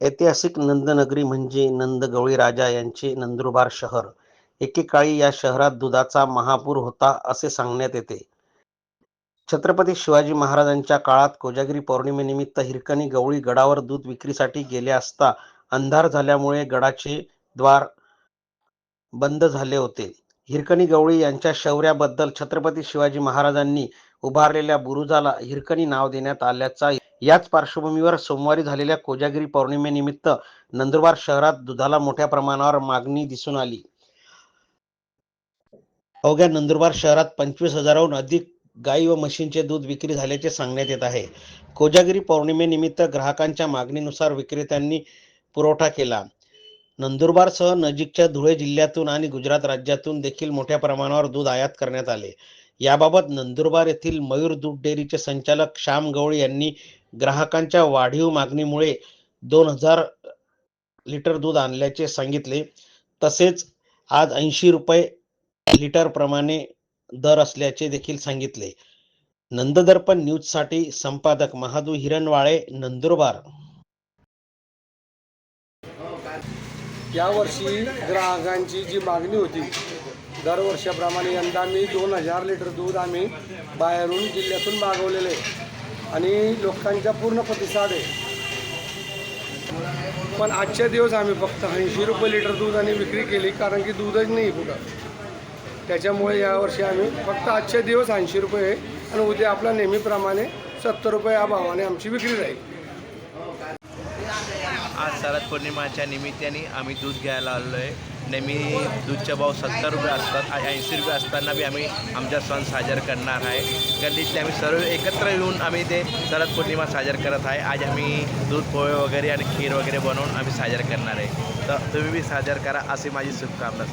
ऐतिहासिक नंदनगरी म्हणजे नंदगवळी राजा यांचे नंदुरबार शहर. एकेकाळी या शहरात दुधाचा महापूर होता असे सांगण्यात येते. छत्रपती शिवाजी महाराजांच्या काळात कोजागिरी पौर्णिमेनिमित्त हिरकणी गवळी गडावर दूध विक्रीसाठी गेले असता अंधार झाल्यामुळे गडाचे द्वार बंद झाले होते. हिरकणी गवळी यांच्या शौर्याबद्दल छत्रपती शिवाजी महाराजांनी उभारलेल्या बुरुजाला हिरकणी नाव देण्यात आल्याचा याच पार्श्वभूमीवर सोमवारी झालेल्या कोजागिरी पौर्णिमेनिमित्त नंदुरबार शहरात दुधाला मोठ्या प्रमाणावर मागणी दिसून आली. अवघ्या नंदुरबार शहरात पंचवीस हजाराहून अधिक गाई व म्हशींचे दूध विक्री झाल्याचे सांगण्यात येत आहे. कोजागिरी पौर्णिमेनिमित्त ग्राहकांच्या मागणीनुसार विक्रेत्यांनी पुरवठा केला. नंदुरबारसह नजीकच्या धुळे जिल्ह्यातून आणि गुजरात राज्यातून देखील मोठ्या प्रमाणावर दूध आयात करण्यात आले. याबाबत नंदुरबार येथील मयूर दूध डेअरीचे संचालक श्याम गवळी यांनी ग्राहकांच्या वाढीव मागणीमुळे दोन हजार लिटर दूध आणल्याचे सांगितले. तसेच आज ऐंशी रुपये लिटर प्रमाणे दर असल्याचे देखील सांगितले. नंददर्पण न्यूजसाठी संपादक महादू हिरणवाळे नंदुरबार. यावर्षी ग्राहकांची जी मागणी होती दरवर्षाप्रमाणे यंदा मी दोन हजार लिटर दूध आम्ही बाहेरून जिल्ह्यातून मागवलेले आहे. आणि लोकांचा पूर्ण प्रतिसाद आहे पण आजच्या दिवस आम्ही फक्त ऐंशी रुपये लिटर दूध आणि विक्री केली कारण की दूधच नाही कुठं त्याच्यामुळे यावर्षी आम्ही फक्त आजच्या दिवस ऐंशी रुपये आहे आणि उद्या आपल्या नेहमीप्रमाणे सत्तर रुपये या भावाने आमची विक्री राहील आज शरद पौर्णिमाच्या निमित्ताने आम्ही दूध घ्यायला आलो आहे. नेहमी दूधचे भाव सत्तर रुपये असतात ऐंशी रुपये असताना बी आम्ही आमचा सण साजर करणार आहे. गल्लीतले आम्ही सर्व एकत्र येऊन आम्ही ते शरद पौर्णिमा साजर करत आहे. आज आम्ही दूध पोहे वगैरे आणि खीर वगैरे बनवून आम्ही साजर करणार आहे. तर तुम्ही बी साजर करा अशी माझी शुभकामना